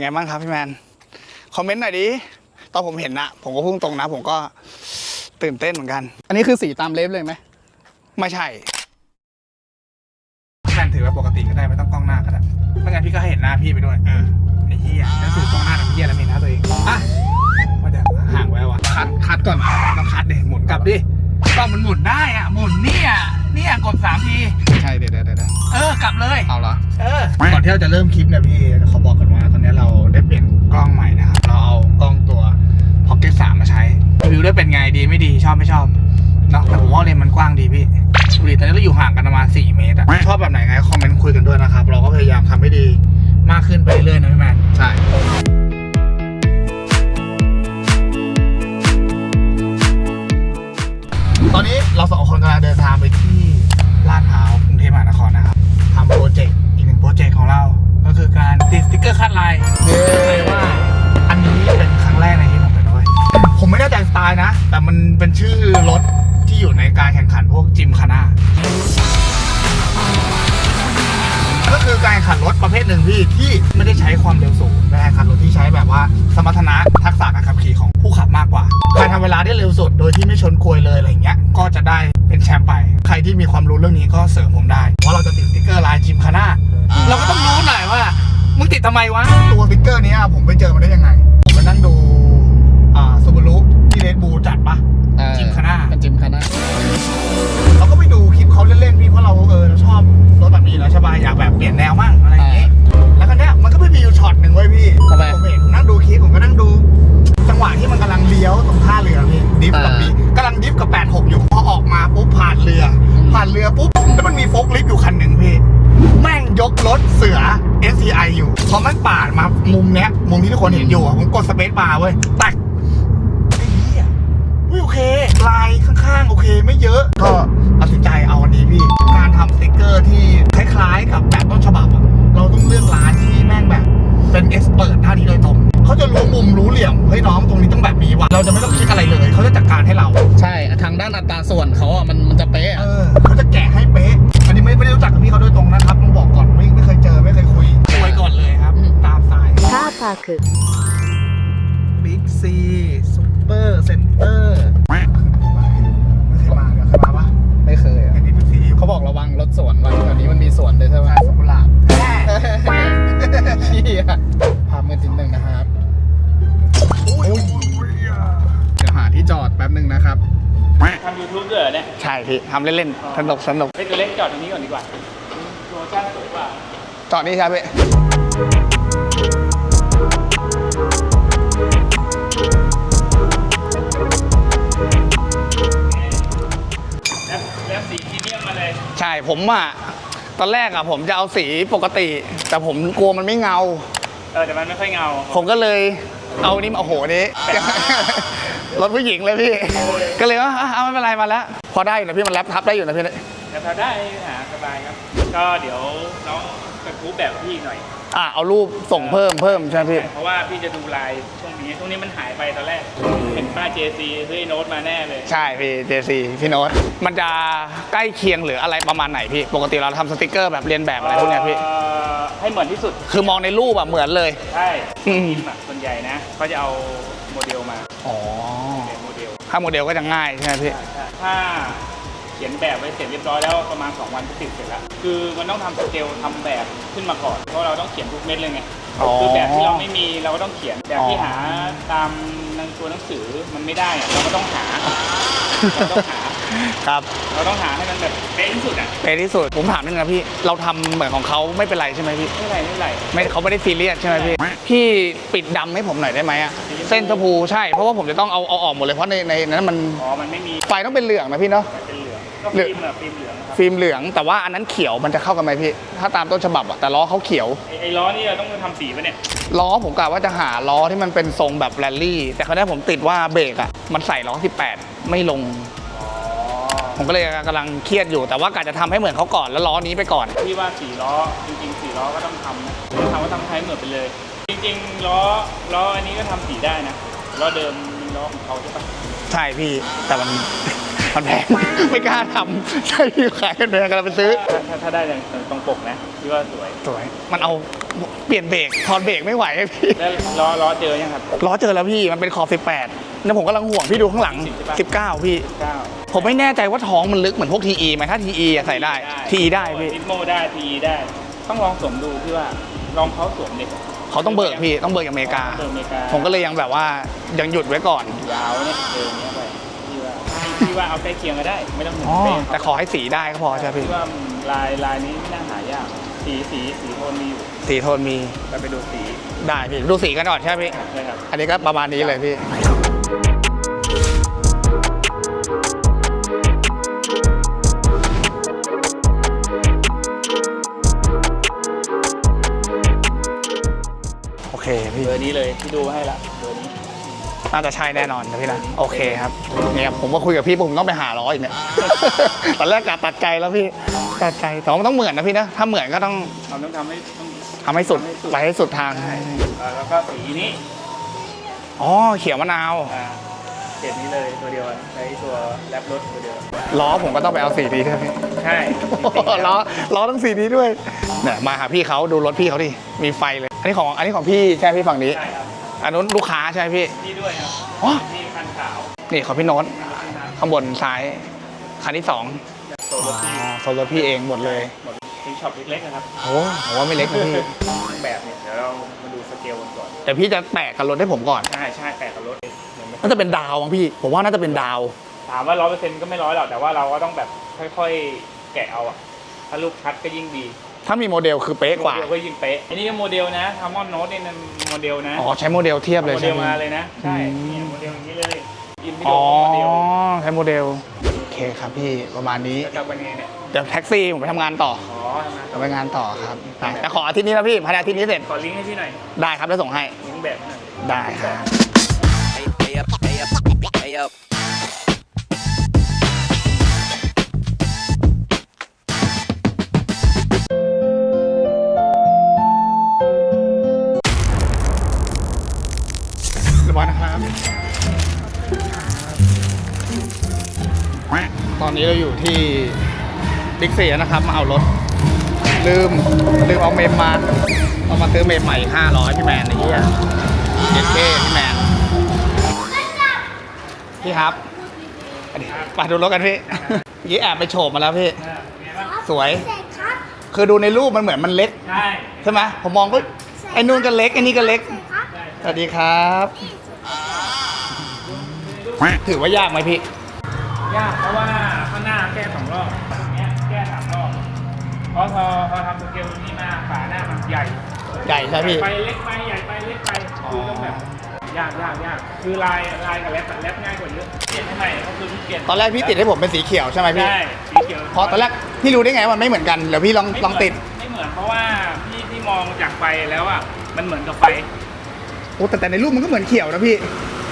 ไงบ้างครับพี่แมน คอมเมนต์หน่อยดิ ตอนผมเห็นนะผมก็พุ่งตรงนะ ผมก็ตื่นเต้นเหมือนกัน อันนี้คือสีตามเล็บเลยไหม ไม่ใช่แมนถือว่าปกติก็ได้ไม่ต้องกล้องหน้าก็ได้ไม่งั้นพี่ก็ให้เห็นหน้าพี่ไปด้วย เออ ไอ้เหี้ยแล้วถือกล้องหน้าทำเหี้ยแล้วไม่เห็นหน้าตัวเองอะมันจะห่างไว้วะคัดคัดก่อนต้องคัดดิหมุนกลับดิกล้องมันหมุนได้อะหมุนเนี่ย เนี่ยกดสามที ใช่เดี๋ยวเดี๋ยวเดี๋ยวเออกลับเลย เอาเหรอเออ ก่อนที่เราจะเริ่มคลิปเนี่ยพี่ขอบอกก่อนว่าตอนนี้เราได้เปลี่ยนกล้องใหม่นะครับ เราเอากล้องตัว Pocket 3 มาใช้รีวิวได้เป็นไงดีไม่ดีชอบไม่ชอบเนาะแต่ผมว่าเลนส์มันกว้างดีพี่ดูดิตอนนี้เราอยู่ห่างกันประมาณ 4 เมตรอะชอบแบบไหนไงคอมเมนต์คุยกันด้วยนะครับ เราก็พยายามทำให้ดีมากขึ้นไปเรื่อยๆนะพี่แมนใช่ ตอนนี้เราสองคนกำลังเดินทางไปที่ ลาดพร้าวกรุงเทพมหานครนะครับทำโปรเจกต์อีกหนึ่งโปรเจกต์ของเรา ก็คือการติดสติ๊กเกอร์คาดลายเย้ใช่ว่า อันนี้เป็นครั้งแรกในชีวิตผมเลยด้วยผมไม่แน่ใจสไตล์นะ แต่มันเป็นชื่อรถที่อยู่ในการแข่งขันพวกจิมคาน่า ก็คือการแข่งขันรถประเภทหนึ่งพี่ที่ไม่ได้ใช้ความเร็วสูงเป็นการแข่งขันรถที่ใช้แบบว่าสมรรถนะทักษะการขับขี่ของผู้ขับมากกว่า ใครทำเวลาได้เร็วสุดโดยที่ไม่ชนกลวยเลยอะไรเงี้ย ก็จะได้เป็นแชมป์ไป ใครที่มีความรู้เรื่องนี้ก็เสริมผมได้ว่าเราจะติดสติ๊กเกอร์ลายจิมคาน่าเราก็ต้องรู้หน่อยว่า มึงติดทำไมวะ ตัวสติ๊กเกอร์เนี้ยผมไปเจอมาได้ยังไง ผมมานั่งดูอ่าซูบารุที่เรดบูจัดปะเออจิมคาน่าเป็นจิมคาน่าเราก็ไปดูคลิปเขาเล่นๆพี่เพราะเราเออ เราชอบรถแบบนี้อยู่แล้วใช่ปะอยากแบบเปลี่ยนแนวมั่งอะไรอย่างงี้ แล้วก็เนี้ยมันก็ไม่มีอยู่ช็อตหนึ่งเว้ยพี่ทำไม ผมเห็นผมนั่งดูคลิปผมก็นั่งดู จังหวะที่มันกำลังเลี้ยวตรงท่าเรือพี่ดิฟกับอ่าบีกำลังดิฟกับ86 อยู่พอออกมาปุ๊บผ่านเรืออืมผ่านเรือปุ๊บแล้วมันมีโฟล์คลิฟต์อยู่คันหนึ่งพี่แม่งยกรถเสือ SCI อยู่พอมันปาดมามุมเนี้ยมุมที่ทุกคนเห็นอยู่อะผมกดสเปซบาร์เว้ยตักไอ้เหี้ย อุ้โอเค ลายข้างๆ โอเค ไม่เยอะ ก็ตัดสินใจเอาวันนี้พี่ การทำสติกเกอร์ที่คล้ายๆ กับแบบต้นฉบับเราต้องเลือกร้านที่แม่งแบบ เป็นเอ็กซ์เปิดด้านนี้โดยตรงเขาจะรู้มุมรู้เหลี่ยมเฮ้ยน้องตรงนี้ต้องแบบนี้วะเราจะไม่ต้องคิดอะไรเลยเขาจะจัดการให้เรา ใช่ทางด้านอัตราส่วนเขาอะมันมันจะเป๊ะเออเขาจะแกะให้เป๊ะ อันนี้ไม่ไม่รู้จักกับพี่เขาโดยตรงนะครับต้องบอกก่อนไม่ไม่เคยเจอไม่เคยคุยคุยก่อนเลยครับ ตามสาย ท่าพาคือ บิ๊กซี ส เปอร์เซ็นเตอร์ ไม่เคยมาเดี๋ยวเคยมาปะไม่เคยอะเห็นนี่บิ๊กซีเขาบอกระวังรถสวนวันแถวนี้มันมีสวนด้วยใช่ไหมใช่สกุหลาบขี้อะภาพมือติดหนึ่งนะครับ อุ้ยเดี๋ยวหาที่จอดแป๊บหนึ่งนะครับ ทำยูทูบด้วยเหรอเนี่ยใช่พี่ทำเล่นๆสนุกสนุกเฮ้ยตัวเล็กจอดตรงนี้ก่อนดีกว่าโลชั่นสวยกว่า จอดนี่ใช่ไหมพี่ ผมอะตอนแรกอะผมจะเอาสีปกติ แต่ผมกลัวมันไม่เงา เออแต่มันไม่ค่อยเงา ผมก็เลยเอานี่มาโอ้โหนี้ รถผู้หญิงเลยพี่ ก็เลยว่าอะเอาไม่เป็นไรมาแล้ว พอได้อยู่นะพี่มันแรปทับได้อยู่นะพี่แต่พอได้หาสบายครับ ก็เดี๋ยวน้อง กระทู้แบบพี่หน่อยอะเอารูปส่งเพิ่มเพิ่มใช่ไหมพี่ เพราะว่าพี่จะดูลายช่วงนี้ช่วงนี้มันหายไปตอนแรกเห็นป้า JC ซื้อไอ้โน้ตมาแน่เลยใช่พี่เจซีพี่โน้ตมันจะใกล้เคียงหรืออะไรประมาณไหนพี่ ปกติเราทำสติกเกอร์แบบเรียนแบบอะไรพวกเนี้ยพี่ เอ่อให้เหมือนที่สุด คือมองในรูปอะเหมือนเลย ใช่อืม ทีมอะส่วนใหญ่นะเขาจะเอาโมเดลมาอ๋อเป็นโมเดล ถ้าโมเดลก็จะง่ายใช่ไหมพี่ ถ้าเขียนแบบไว้เสร็จเรียบร้อยแล้วประมาณ 2 วันก็ติดเสร็จแล้ว คือมันต้องทำสเกลทำแบบขึ้นมาก่อนเพราะเราต้องเขียนทุกเม็ดเลยไงอ๋อคือแบบที่เราไม่มีเราก็ต้องเขียนแบบที่อ๋อหาตามหนังตัวหนังสือมันไม่ได้อะเราก็ต้องหาเราต้องหาครับเราต้องหาให้มันแบบเป๊ะที่สุดอะเป็นที่สุดผมถามนิดนึงนะพี่เราทำเหมือนของเขาไม่เป็นไรใช่ไหมพี่ไม่เป็นไรไม่เป็นไรไม่เขาไม่ได้ซีเรียสใช่ไหมพี่พี่ปิดดำให้ผมหน่อยได้ไหมอะเส้นชมพูใช่เพราะว่าผมจะต้องเอาเอาออกหมดเลยเพราะในในนั้นมันอ๋อมันไม่มีไฟต้องเป็นเหลืองนะพี่เนาะ ก็เหลืฟิองล์มอะฟิล์มเหลืองนะครับฟิล์มเหลืองแต่ว่าอันนั้นเขียวมันจะเข้ากันไหมพี่ ถ้าตามต้นฉบับอะแต่ล้อเขาเขียว ไอ้ไอ้ล้อนี่เราต้องทำสีปะเนี่ย ล้อผมกะว่าจะหาล้อที่มันเป็นทรงแบบแรลลี่ แต่คราวนี้ผมติดว่าเบรกอะมันใส่ล้อ 18 ไม่ลงอ๋อผมก็เลยกำลังเครียดอยู่แต่ว่ากะจะทำให้เหมือนเขาก่อนแล้วล้อนี้ไปก่อนพี่ว่าสี่ล้อจริงๆสี่ล้อก็ต้องทำนะทำว่าทำให้เหมือนไปเลย จริงๆล้อล้ออันนี้ก็ทำสีได้นะล้อเดิมมีล้อของเขาใช่ปะใช่พี่แต่มัน มันแพง ไม่กล้าทำใช่พี่ขายกันแพงกันไปซื้อ ถ้าถ้าถ้าได้ตรงปกนะที่ว่าสวย สวย มันเอาเปลี่ยนเบรกถอดเบรกไม่ไหวอะพี่ แล้วล้อล้อเจอยังครับ ล้อเจอแล้วพี่มันเป็นขอบ 18 แล้วผมกำลังห่วงพี่ดูข้างหลัง 19 พี่ เก้าผมไม่แน่ใจว่าท้องมันลึกเหมือนพวก TE ไหมถ้า TE อะใส่ได้ TE ได้พี่นิดโมได้ทีได้ ต้องลองสวมดูที่ว่าลองเขาสวมเด็กเขาต้องเบิกพี่ต้องเบิกจากอเมริกา เบิกอเมริกาผมก็เลยยังแบบว่ายังหยุดไว้ก่อน ยาวเนี่ยเดินเนี้ยไปที่ว่าที่ ว่าเอาใกล้เคียงก็ได้ ไม่ต้องหมุนอ๋อ เป๊ะแต่ขอให้สีได้ก็พอใช่ไหมพี่ที่ว่าลายลายนี้ไม่น่าหายาก สีสีสีโทนมีอยู่สีโทนมีเราไปดูสีได้พี่ดูสีกันก่อนใช่ไหมพี่ ใช่ครับ อันนี้ก็ประมาณนี้เลยพี่ โอเคพี่ เบอร์นี้เลยที่ดูให้ละเบอร์ นี้น่าจะใช่แน่นอนนะพี่นะโอเคครับเนี่ยผมก็คุยกับพี่ผมต้องไปหาล้ออีกเนี่ย ตอนแรกกะตัดใจแล้วพี่ตัดใจแต่ว่ามันต้องเหมือนนะพี่นะถ้าเหมือนก็ต้องเราต้องทำให้ต้องทำให้สุดไปให้สุดทางเอ่อแล้วก็สีนี้อ๋อเขียวมะนาวอ่าเจ็ดนี้เลยตัวเดียวใช้ตัวแรปรถตัวเดียวล้อผมก็ต้องไปเอาสีนี้ด้วยพี่ใช่ล้อล้อต้องสีนี้ด้วยเนี่ยมาหาพี่เขาดูรถพี่เขาดิมีไฟเลย อันนี้ของอันนี้ของพี่ใช่ไหมพี่ฝั่งนี้ใช่ครับ อันนู้นลูกค้าใช่ไหมพี่นี่ด้วยครับอ๋อนี่คันขาว นี่ของพี่โน้ตข้างบนซ้ายคันที่สองตัวรถที่อ๋อโซนรถพี่เองหมดเลยหมดที่ช็อปเล็กๆนะครับโอ้ผมว่าไม่เล็กนะพี่แบบเนี่ยเดี๋ยวเรามาดูสเกลกันก่อนแต่พี่จะแตกกับรถให้ผมก่อนใช่ใช่แต่กับรถเองเห็นไหมน่าจะเป็นดาวมั้งพี่ ผมว่าน่าจะเป็นดาว ถามว่าร้อยเปอร์เซ็นต์ก็ไม่ร้อยหรอกแต่ว่าเราก็ต้องแบบค่อยๆแกะเอาอะถ้าลูกชัดก็ยิ่งดี ถ้ามีโมเดลคือเป๊ะกว่า โมเดลก็ยิ่งเป๊ะอันนี้ก็โมเดลนะทามอนโน้ตนี่มันโมเดลนะอ๋อใช้โมเดลเทียบเลยโมเดใช่ลไหม มาเลยนะ ใช่อืม เนี่ยโมเดลอย่างนี้เลยอินวิดีอ๋อโอโมเดลใช้โมเดล โอเคครับพี่ประมาณนี้ จะกลับวันนี้เนี่ยเดี๋ยวแท็กซี่ผมไปทำงานต่ออ๋อทำงานจะไปงานต่อครับได้แต่ขออาทิตย์นี้นะพี่ภายในอาทิตย์นี้เสร็จขอลิงก์ให้พี่หน่อยได้ครับแล้วส่งให้ลิงก์แบบหน่อย ได้ครับ Hey, hey up, hey up, hey up. นนี้เราอยู่ที่บิ๊กซีนะครับ มาเอารถ ลืม ลืมเอาเมมมา เอามาซื้อเมมใหม่อีก500 พี่แมนไอ้เหี้ยเจ็ดเคพี่แมน พี่ครับอันนี้ไปดูรถกันพี่เมื่อกี้แอบไปโฉบมาแล้วพี่อ่าเป็นไงบ้างสวย คือดูในรูปมันเหมือนมันเล็ก ใช่ใช่ไหมผมมองก็ไอ้นู่นก็เล็กไอ้นี่ก็เล็กใช่สวัสดีครับ ถือว่ายากไหมพี่ ยากเพราะว่า ราะพอพอทำสเกลนี้มาฝาหน้ามันใหญ่ใหญ่ใช่พี่ ไปเล็กไปใหญ่ไปเล็กไปคือต้องแบบยากยากยากคือลายลายกับแรปอะแรปง่ายกว่าเยอะเปลี่ยนให้ใหม่ก็คือเปลี่ยนตอนแรกพี่ติดให้ผมเป็นสีเขียวใช่ไหมพี่ใช่สีเขียวเพราะตอนแรกพี่รู้ได้ไงว่ามันไม่เหมือนกันเดี๋ยวพี่ลองลองติดไม่เหมือนเพราะว่าพี่ที่มองจากไฟแล้วอะมันเหมือนกับไฟโอ้แต่แต่ในรูปมันก็เหมือนเขียวนะพี่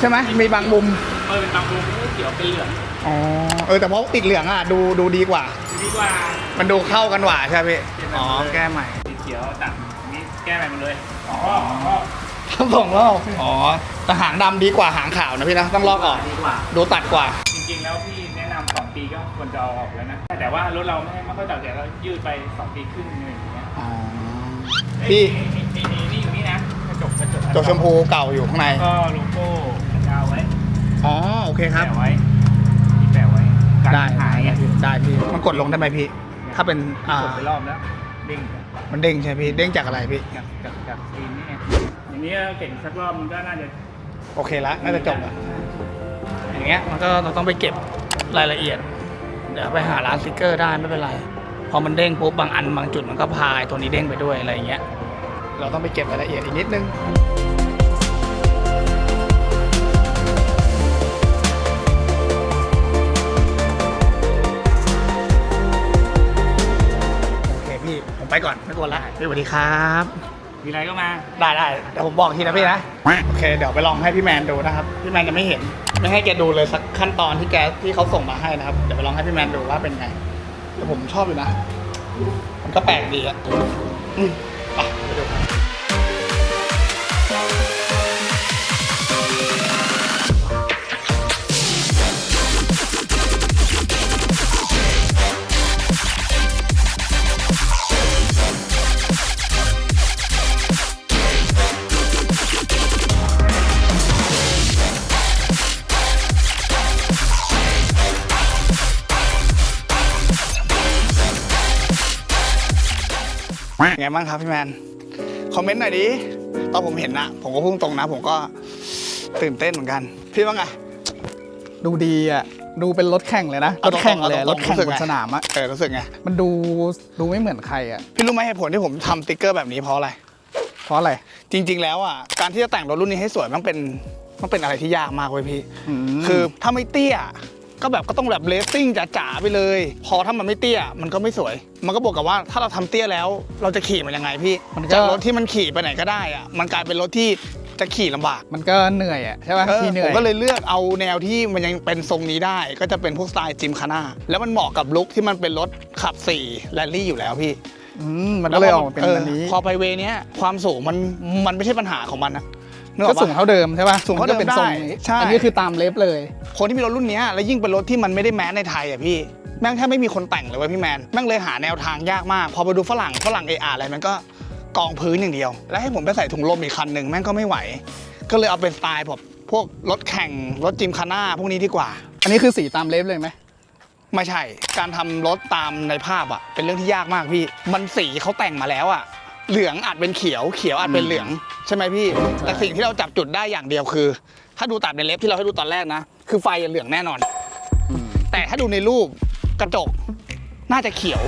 ใช่ไหมมีบางมุมเออเป็นบางมุมก็เขียวเป็นเหลืองอ๋อเออแต่เพราะติดเหลืองอะดูดูดีกว่า ดีกว่ามันดูเข้ากันกว่าใช่ไหมพี่อ๋อแก้ใหม่สีเขียวตัดอันนี้แก้ใหม่หมดเลยอ๋ออ๋อทั้งสองรอบอ๋อแต่หางดำดีกว่าหางขาวนะพี่นะต้องลอกออกดีกว่า ดูตัดกว่า จริงๆ แล้วพี่แนะนำสองปีก็ควรจะเอาออกแล้วนะ แต่ว่ารถเราไม่ไม่ค่อยตัดแต่เรายืดไปสองปีครึ่งอะไรอย่างเงี้ยอ๋อพี่นี่นี่นี่นี่อยู่นี่นะกระจกกระจกตัวชมพูเก่าอยู่ข้างใน ก็โลโก้ดาวไว้อ๋อโอเคครับ แปะไว้ที่แปะไว้กันได้หายไงได้พี่มันกดลงได้ไหมพี่ ถ้าเป็นอ่ากดไปรอบแล้วเด้งมันเด้งใช่ไหมพี่เด้งจากอะไรพี่จากจากจากสกรีนนี่ไงอย่างนี้เก่งสักรอบมันก็น่าจะโอเคละน่าจะจบละอย่างเงี้ยมันก็เราต้องไปเก็บรายละเอียด เดี๋ยวไปหาร้านสติกเกอร์ได้ไม่เป็นไร พอมันเด้งปุ๊บบางอันบางจุดมันก็พายตัวนี้เด้งไปด้วยอะไรอย่างเงี้ย เราต้องไปเก็บรายละเอียดอีกนิดนึง สวัสดีครับ มีอะไรก็มา ได้ได้เดี๋ยวผมบอกทีนะพี่นะ โอเค เดี๋ยวไปลองให้พี่แมนดูนะครับ พี่แมนยังไม่เห็น ไม่ให้แกดูเลยสักขั้นตอนที่แกที่เขาส่งมาให้นะครับ เดี๋ยวไปลองให้พี่แมนดูว่าเป็นไงแต่ผมชอบอยู่นะ มันก็แปลกดีอะ ไงบ้างครับพี่แมน คอมเมนต์หน่อยดิ ตอนผมเห็นนะ ผมก็พุ่งตรงนะ ผมก็ตื่นเต้นเหมือนกัน พี่ว่าไง ดูดีอะ ดูเป็นรถแข่งเลยนะเอารตรงๆถแข่งเลยเอาตรงๆรถแข่งรู้สึกบไง นสนามอะ เออรู้สึกไง มันดูดูไม่เหมือนใครอะ พี่รู้ไหมเหตุผลที่ผมทำติ๊กเกอร์แบบนี้เพราะอะไร เพราะอะไร จริง ๆ แล้วอะ การที่จะแต่งรถรุ่นนี้ให้สวยมันเป็นมันเป็นอะไรที่ยากมากเว้ยพี่มคือถ้าไม่เตี้ย ก็แบบก็ต้องแบบเลสซิ่งจ๋าๆไปเลย พอถ้ามันไม่เตี้ยมันก็ไม่สวย มันก็บอกกับว่าถ้าเราทำเตี้ยแล้ว เราจะขี่มันยังไงพี่ มันก็จากรถที่มันขี่ไปไหนก็ได้อะมันกลายเป็นรถที่จะขี่ลำบาก มันก็เหนื่อยอะใช่ป่ะเออที่เหนื่ผอมยก็เลยเลือกเอาแนวที่มันยังเป็นทรงนี้ได้ ก็จะเป็นพวกสไตล์จิมคาน่าแล้วมันเหมาะกับลุคที่มันเป็นรถขับ4แรลลี่อยู่แล้วพี่อืมมันก็เลยออกมาเป็นอออันนี้ พอไปเวเนี้ยความสูงมันมันไม่ใช่ปัญหาของมันนะ นึอก็อปะสูงเท่าเดิมใช่ป่ะสูงเท่าเดิมนก็เป็นทรงได้นี้ใช่ อันนี้คือตามเล็บเลย คนที่มีรถรุ่นเนี้ยแล้วยิ่งเป็นรถที่มันไม่ได้แมสในไทยอะพี่แม่งแทบไม่มีคนแต่งเลยเว้ยพี่แมนแม่งเลยหาแนวทางยากมาก พอไปดูฝรั่งฝรั่งเออาอะไรมันก็กองพื้นอย่างเดียว แล้วให้ผมไปใส่ถุงลมอีกคันหนึ่งแม่งก็ไม่ไหว ก็เลยเอาเป็นสไตล์แบบพวกรถแข่งรถจิมคาน่าพวกนี้ดีกว่า อันนี้คือสีตามเล็บเลยไหมไม่ใช่ การทำรถตามในภาพอะเป็นเรื่องที่ยากมากพี่ มันสีเขาแต่งมาแล้วอะ เหลืองอาจเป็นเขียวเขียวอาจเป็นเหลืองใช่ไหมพี่ แต่สิ่งที่เราจับจุดได้อย่างเดียวคือ ถ้าดูตามในเล็บที่เราให้ดูตอนแรกนะ คือไฟเหลืองแน่นอน แต่ถ้าดูในรูปกระจกน่าจะเขียว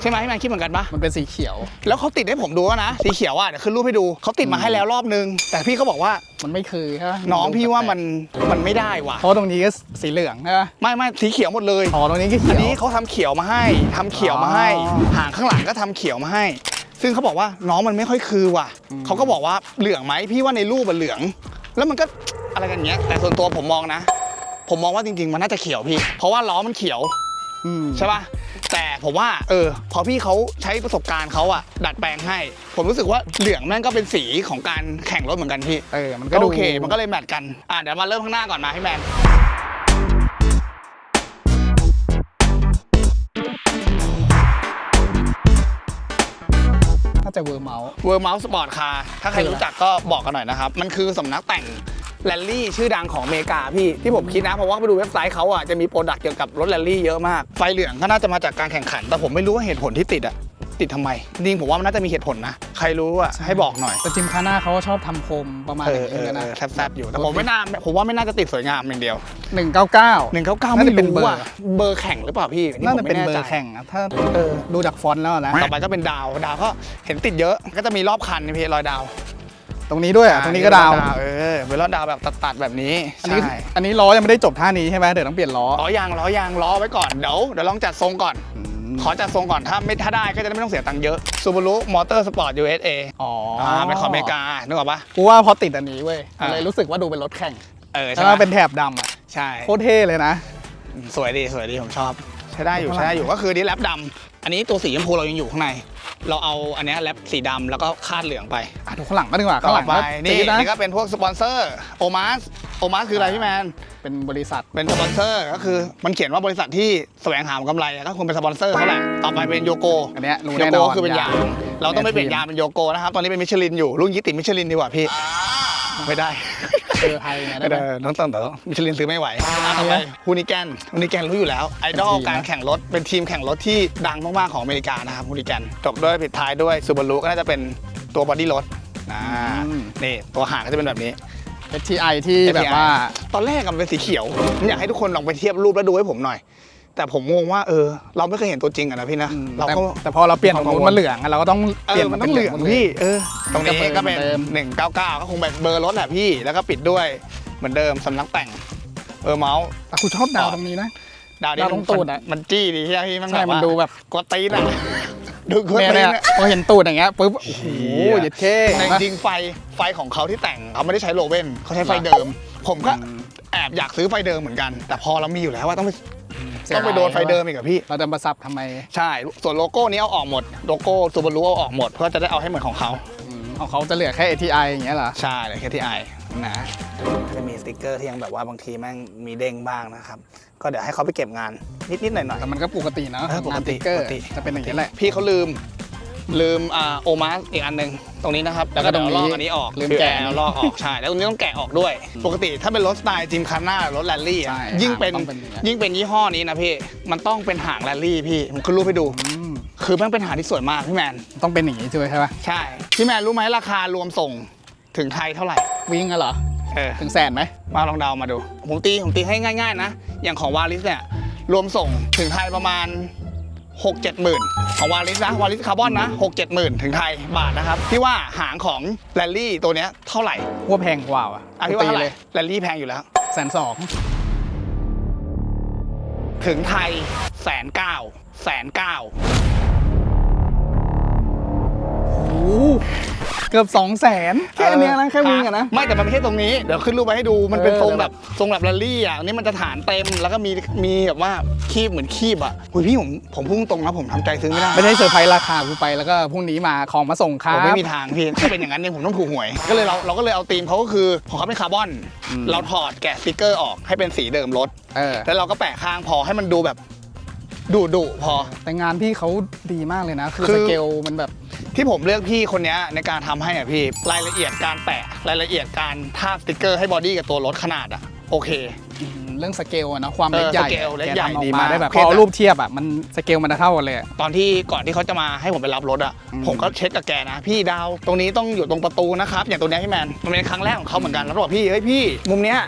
ใช่ไหมพี่แมนคิดเหมือนกันปะมันเป็นสีเขียว แล้วเขาติดให้ผมดูแล้วนะสีเขียวอะเดี๋ยวขึ้นรูปให้ดูเขาติดมาให้แล้วรอบนึง แต่พี่เขาบอกว่ามันไม่คือใช่ป่ะน้องพี่ว่ามันมันไม่ได้ว่ะเพราะตรงนี้ก็สีเหลืองใช่ป่ะไม่ไม่สีเขียวหมดเลยอ๋อตรงนี้ก็เขีอัยนวนี้เขาทำเขียวมาให้ทำเขียวมาให้อ๋อหางข้างหลังก็ทำเขียวมาให้ ซึ่งเขาบอกว่าน้องมันไม่ค่อยคือว่ะอืมเขาก็บอกว่าเหลืองไหมพี่ว่าในรูปมันเหลือง แล้วมันก็อะไรกันเงี้ย แต่ส่วนตัวผมมองนะ ผมมองว่าจริง ๆ มันน่าจะเขียวพี่ เพราะว่าล้อมันเขียวอืมใช่ป่ะแต่ผมว่าเออพอพี่เขาใช้ประสบการณ์เขาอะดัดแปลงให้ ผมรู้สึกว่าเหลืองแม่งก็เป็นสีของการแข่งรถเหมือนกันพี่เออมันก็ก็ดูโอเค มันก็เลยแมทกันอะเดี๋ยวมาเริ่มข้างหน้าก่อนมาให้แมน จะเวอร์เมาส์เวอร์เมาส์สปอร์ตคาร์ถ้าใครรรู้จักก็บอกกันหน่อยนะครับ มันคือสำนักแต่งแรลลี่ชื่อดังของอเมริกาพี่ที่ผมคิดนะเพราะว่าไปดูเว็บไซต์เขาอะจะมีโปรดักต์เกี่ยวกับรถแรลลี่เยอะมาก ไฟเหลืองก็น่าจะมาจากการแข่งขัน แต่ผมไม่รู้ว่าเหตุผลที่ติดอะ ติดทำไมจริงๆผมว่ามันน่าจะมีเหตุผลนะ ใครรู้อะให้บอกหน่อย แต่จิมคาน่าเขาก็ชอบทำโคมประมาณเออย่าองเอนี้อกันเอนะอแซบๆอยู่แต่ผมไม่น่าผมว่าไม่น่าจะติดสวยงามอย่างเดียว หนึ่งเก้าเก้า หนึ่งเก้าเก้าน่าไม่จะเป็นรู้เบอร์ ว่าเบอร์แข่งหรือเปล่าพี่น่าจะผมเป็นไม่เบอใจร์แข่งอะถ้าเออดูจากฟอนต์แล้วนะ ต่อไปก็เป็นดาวดาวก็เห็นติดเยอะก็จะมีรอบคันนี่พี่รอยดาวตรงนี้ด้วยอะตรงนี้ก็ดาว เออเป็นรอบดาวแบบตัดๆแบบนี้อันนี้ใช่อันนี้ล้อยังไม่ได้จบท่านี้ใช่ไหมเดี๋ยวต้องเปลี่ยนล้อล้อยางล้อยางล้อไว้ก่อนเดี๋ยวเดี๋ยวลองจัดทรงก่อน ขอจัดทรงก่อนถ้าไม่ถ้าได้ก็จะได้ไม่ต้องเสียตังค์เยอะ Subaru Motor Sport USA อ๋ออ่าเป็นของอเมริกานึกออกปะ กูว่าพอติดอันนี้เว้ยอ่า เลยรู้สึกว่าดูเป็นรถแข่งเออแล้ใช่วไหมก็เป็นแถบดำอะใช่โคตรเท่เลยนะ สวยดีสวยดีผมชอบ ใช้ได้อยู่เท่าไหร่ใช้ได้อยู่ก็คือดีแลปดำ อันนี้ตัวสีชมพูเรายังอยู่ข้างใน เราเอาอันเนี้ยแลปสีดำแล้วก็คาดเหลืองไปอะดูข้างหลังก็ดีกว่าต่ข้างหอลังไปก็นี่จี๊ดนะนี่ก็เป็นพวกสปอนเซอร์โอมาสโอมาสคืออะไรพี่แมนเป็นบริษัทเป็นสปอนเซอร์ก็คือมันเขียนว่าบริษัทที่แสวงหากำไรอะก็คงเป็นสปอนเซอร์เขาแหละต่อไปเป็นโยโกอันเนี้ยรู้โยแน่โกนอนคือเป็นยางเราต้องไม่เปลี่ยนแมทยางเป็นโยโกนะครับตอนนี้เป็นมิชลินอยู่รุ่นยี่ติมิชลินดีกว่าพี่ไม่ได้ เออไทยไงได้ไม่ไหมได้น้องต้องแต่มิชลินซื้อไม่ไหวอะต่อไปฮูนิแกนฮูนิแกนรู้อยู่แล้ว ไอดอลเป็นทีมนะการแข่งรถ เป็นทีมแข่งรถที่ดังมาก ๆ ของอเมริกานะครับฮูนิแกนจบด้วยปิดท้ายด้วยซูบารุก็น่าจะเป็นตัวบอดี้รถอ่านี่ตัวหางก็จะเป็นแบบนี้เอทีไอที่แบบว่า ตอนแรกอะมันเป็นสีเขียวผมอยากให้ทุกคนลองไปเทียบรูปแล้วดูให้ผมหน่อย แต่ผมงงว่าเออเราไม่เคยเห็นตัวจริงอะนะพี่นะอืมเราแต่ก็ แต่พอเราเปลี่ยนตรงนู้นมาเหลืองอะเราก็ต้องเอเปลี่ยอนมันเป็ต้องเหลืองหมดพี่เออตรงนี้ก็เป็นเดิม199 ก็คงแบบเบอร์รถแหละพี่แล้วก็ปิดด้วยเหมือนเดิมสำนักแต่งเออเมาส์แต่กูชอบดาวตรงนี้นะ ดาวนี่ดาวตรงตูดอะมันจี้ดีใช่ไหมพี่มันใช่แบบมันว่าดูแบบกดตีนอะดูกดเนี่ยตีเนี่นยอะพอเห็นตูดอย่างเงี้ยปุ๊บโอ้โหเหี้ยเย็ดเคแต่จริงๆไฟไฟของเขาที่แต่งเขาไม่ได้ใช้โลเว่นเขาใช้ไฟเดิม ผมก็แอบอยากซื้อไฟเดิมเหมือนกัน แต่พอเรามีอยู่แล้วว่าต้องไป ต้องไปโดนไฟเดิมอีกอะพี่ เราจะมาซับทำไมใช่ ส่วนโลโก้นี้เอาออกหมด โลโก้ซูบารุเอาออกหมด เพื่อจะได้เอาให้เหมือนของเขา อืมของเขาจะเหลือแค่ ATI อย่างเงี้ยเหรอ ใช่เลยแค่ที่ไอนะจะมีสติกเกอร์ที่ยังแบบว่าบางทีแม่งมีเด้งบ้างนะครับ ก็เดี๋ยวให้เขาไปเก็บงานนิดๆหน่อยแต่มันก็ปกตินะเออปกติงานติ๊เกอร์ปกติ จะเป็นอย่างนี้แหละๆพี่เขาลืม ลืมอ่าโอมาสอีกอันหนึ่งตรงนี้นะครับแล้วก็แล้วก็ตรงนี้เดี๋ยวลอกอันนี้ออกลืมแกะคือลอกออกใช่แล้วตรงนี้ต้องแกะออกด้วย ปกติถ้าเป็นรถสไตล์จิมคาน่ารถแรลลี่ใช่อะยิ่งเป็นต้องเป็นอย่างเงี้ย ยิ่งเป็นยี่ห้อนี้นะพี่มันต้องเป็นหางแรลลี่พี่ผมขึ้นรูปให้ดูอืมคือมันเป็นหาดที่สวยมากพี่แมนต้องเป็นอย่างนี้ใช่ไหมใช่ปะใช่พี่แมนรู้ไหมราคารวมส่งถึงไทยเท่าไหร่วิ่งอะเหรอ เออ ถึงแสนไหมมาลองเดามาดู ผมตีผมตีให้ง่าย ๆ นะ อย่างของวาลิสเนี่ย รวมส่งถึงไทยประมาณ 6 7หมื่นของวาลิสนะวาลิสคาร์บอนนะ6 7หมื่นถึงไทยบาทนะครับพี่ว่าหางของแรลลี่ตัวเนี้ยเท่าไหร่ว่าแพงกว่าอะอะพี่ว่าตีเท่าไหเลร่ยแรลลี่แพงอยู่แล้ว แสนสองถึงไทยแสนเก้าแสนเก้า กือบสองแสนแค่อันเนี้ยนะแค่วิ่งอะนะ ไม่แต่มันไม่ใช่ตรงนี้ เดี๋ยวขึ้นรูปไปให้ดูมันเป็นเออ ทรงแบบทรงแบบแรลลี่อะอันนี้มันจะฐานเต็มแล้วก็มีมีแบบว่าคีบเหมือนคีบอะหุยพี่ผมผมพุ่งตรงนะผมทำใจซื้อไม่ได้ไม่ใช่เซอร์ไพรส์ราคากูไปแล้วก็พรุ่งนี้มาของมาส่งครัผบ มไม่มีทางพี่ถ้าเป็นอย่างนั้นเนี่ยผมต้องถูกหวย ก็เลยเราเราก็เลยเอาธีมเขาก็คือของเขาเป็นคาร์บอนอืมเราถอดแกะสติกเกอร์ออกให้เป็นสีเดิมรถ เออ แล้วเราก็แปะข้างพอให้มันดูแบบดุดุๆพอ แต่งานพี่เขาดีมากเลยนะ คือคือ สเกลมันแบบ ที่ผมเลือกพี่คนเนี้ยในการทำให้อะพี่ รายละเอียดการแปะรายละเอียดการทาบสติกเกอร์ให้บอดี้กับตัวรถขนาดอะโอเคอืมเรื่องสเกลอะเนาะความเล็กเออใหญ่สเกลเล็กแใหญ่ทำออดีกมากได้แบบโอพเคอเอาแต่รูปเทียบอะมันสเกลมันจะเท่ากันเลยอะตอนที่ก่อนที่เขาจะมาให้ผมไปรับรถอะอืมผมก็เช็คกับแกนะพี่ดาว ตรงนี้ต้องอยู่ตรงประตูนะครับ อย่างตัวเนี้ยพี่แมนมันเป็นครั้งแรกของเขาเหมือนกันแล้วก็บอกพี่เฮ้ยพี่ มุมเนี้ย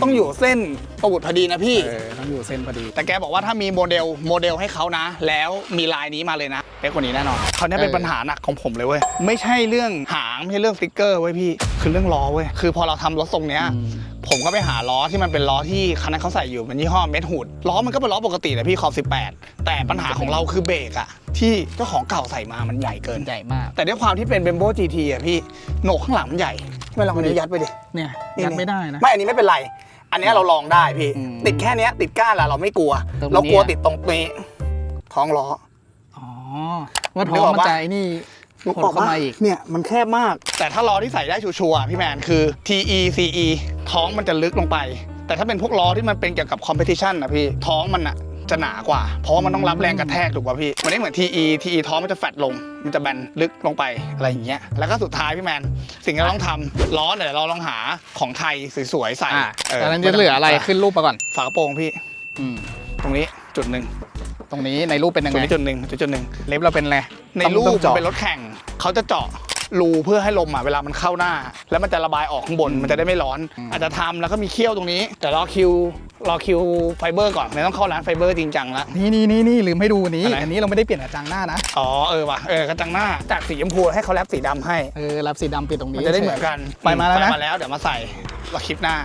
ต้องอยู่เส้นประวุดพอดีนะพี่ เออต้องอยู่เส้นพอดี แต่แกบอกว่าถ้ามีโมเดลโมเดลให้เขานะ แล้วมีลายนี้มาเลยนะเป๊ะกว่านี้แน่นอนคราวนี้เป็นเออปัญหาหนักของผมเลยเว้ยไม่ใช่เรื่องหางไม่ใช่เรื่องสติ๊กเกอร์เว้ยพี่ คือเรื่องล้อเว้ยคือพอเราทำรถทรงเนี้ยอืมผมก็ไปหาล้อที่มันเป็นล้อที่คันนั้นเขาใส่อยู่เป็นยี่ห้อเมดฮูดล้อมันก็เป็นล้อปกตินะพี่ขอบ18 แต่ปัญหาของเราคือเบรกอะที่เจ้าของเก่าใส่มามันใหญ่เกิน ใหญ่มาก แต่ด้วยความที่เป็นเบมโบ GT อะพี่โหนกข้างหลังมันใหญ่ไม่ลองอันนี้ยัดไปดิเนี่ยยัดไม่ได้นะ ไม่อันนี้ไม่เป็นไร อันเนี้ยเราลองได้พี่ อืมติดแค่เนี้ยติดก้านละเราไม่กลัว ตรงนี้ เรากลัวอะติดตรงนี้ท้องล้อ อ๋อว่าท้นึอกงออกมันปะจะไอ้นี่หดเข้ามาอีก เนี่ยมันแคบมาก แต่ถ้าล้อที่ใส่ได้ชัวร์ๆพี่แมนคือ TE CE ท้องมันจะลึกลงไป แต่ถ้าเป็นพวกล้อที่มันเป็นเกี่ยวกับคอมเพติชันนะพี่ ท้องมันอะ จะหนากว่า เพราะว่ามันต้องรับแรงกระแทกถูกป่ะพี่ มันไม่เหมือน TE TE ท้องมันจะแฟดลง มันจะแบนลึกลงไปอะไรอย่างเงี้ย แล้วก็สุดท้ายพี่แมน สิ่งที่เราต้องทำล้อเนี่ยเราลองหาของไทยสวยๆใส่อะเออแต่นั้นจะเหลืออะไรขึ้นรูปมาก่อนฝากระโปรงพี่ อืมตรงนี้จุดหนึ่งตรงนี้ในรูปเป็นยังตรงไงนี้จุดหนึ่งจุดจุดหนึ่ง เล็บเราเป็นอะไรในต้องรูปต้องมันเจาะเป็นรถแข่งเขาจะเจาะ รูเพื่อให้ลมอะเวลามันเข้าหน้า แล้วมันจะระบายออกข้างบนมันจะได้ไม่ร้อน อาจจะทำแล้วก็มีเขี้ยวตรงนี้ แต่รอคิวรอคิวไฟเบอร์ก่อนไม่ต้องเข้าร้านไฟเบอร์จริงจังละ นี่นี่นี่นี่ลืมให้ดูนี้ อะไร อันนี้เราไม่ได้เปลี่ยนกระจังหน้านะ อ๋อเออว่ะเออกระจังหน้าจากสีชมพูให้เขาแรปสีดำให้ เออรับสีดำปิดตรงนี้ มันจะได้เหมือนกันไปมาแล้วนะ ไปมาแล้วเดี๋ยวมาใส่รอคลิปหน้า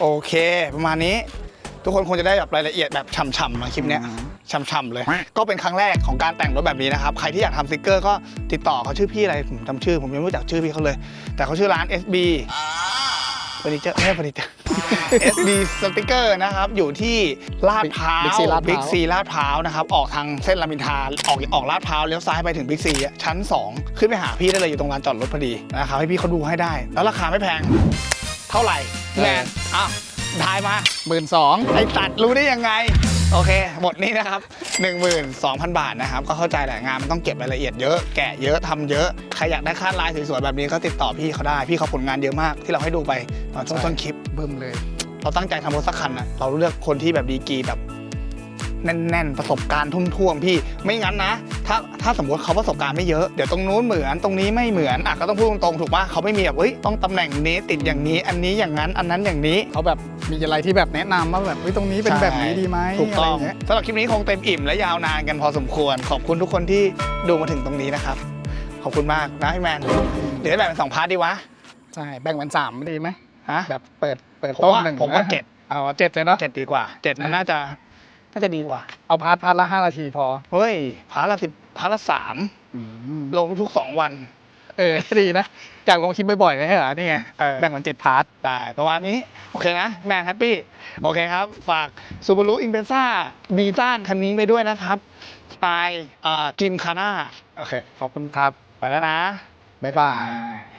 โอเค ประมาณนี้ ทุกคนคงจะได้แบบรายละเอียดแบบฉ่ำๆมาคลิปเนี้ย ช่ำๆเลย ก็เป็นครั้งแรกของการแต่งรถแบบนี้นะครับ ใครที่อยากทำสติกเกอร์ก็ติดต่อเขาชื่อพี่อะไรผมจำชื่อ ผมยังไม่รู้จักชื่อพี่เขาเลย แต่เขาชื่อร้าน SB เฟอร์นิเจอร์ไม่ใช่เฟอร์นิเจอร์ SB สติกเกอร์นะครับอยู่ที่ลาดพร้าว Big C ลาดพร้าว บิ๊กซีลาดพร้าวนะครับออกทางเส้นรามอินทราออกออกลาดพร้าวเลี้ยวซ้ายไปถึงบิ๊กซีชั้น 2 ขึ้นไปหาพี่ได้เลยอยู่ตรงลานจอดรถพอดีนะครับให้พี่เขาดูให้ได้ แล้วราคาไม่แพง เท่าไหร่แมนอ้าวทายมาหมื่นสองไอ้ตัดรู้ได้ยังไง โอเค หมดนี้นะครับ 12,000 บาทนะครับ ก็เข้าใจแหละงานมันต้องเก็บรายละเอียดเยอะ แกะเยอะทำเยอะ ใครอยากได้คาดลายสวยๆแบบนี้ก็ติดต่อพี่เขาได้ พี่เขาผลงานเยอะมากที่เราให้ดูไปตอนช่วงต้นคลิปเบิ่มเลย เราตั้งใจทำรถสักคันอะเราเลือกคนที่แบบดีกรีแบบ แน่น ๆ ประสบการณ์ทุ่มท่วมพี่ไม่งั้นนะ ถ้าถ้าสมมติเขาประสบการณ์ไม่เยอะเดี๋ยวตรงนู้นเหมือนตรงนี้ไม่เหมือนอะก็ต้องพูดตรงๆถูกปะเขาไม่มีแบบเฮ้ยต้องตำแหน่งนี้ติดอย่างนี้ อันนี้อย่างนั้นอันนั้นอย่างนี้ เขาแบบมีอะไรที่แบบแนะนำว่าแบบเฮ้ยตรงนี้เป็นแบบนี้ดีไหมถูกต้องะไรย่าเงี้ยสำหรับคลิปนี้คงเต็มอิ่มและยาวนานกันพอสมควร ขอบคุณทุกคนที่ดูมาถึงตรงนี้นะครับ ขอบคุณมากนะพี่แมนเดี๋ยวจะแบ่งเป็นสองพาร์ทดีวะใช่แบ่งเป็นสามดีไหมฮะแบบเปิดเปิดผมต้นว่าหนึ่งผมว่านะเจ็ดเอาเจ็ดเลยเนาะเจ็ดดีกว่าเจ็ดมันน่าจะ น่าจะดีกว่า เอาพาร์ทพาร์ทละห้านาทีพอ เฮ้ย พาร์ทละสิบพาร์ทละสามอืมลงทุกๆสองวัน เออดีนะ จากลงคลิปบ่อยๆไม่ใช่เหรอนี่ไงเออแบ่งเป็นเจ็ดพาร์ทได้ประมาณนี้ โอเคนะ แมนแฮปปี้ โอเคครับ ฝาก Subaru Impreza ดีซ่านคันนี้ไปด้วยนะครับสไตล์อ่าจิมคาน่าโอเค ขอบคุณครับ ไปแล้วนะ บ๊ายบาย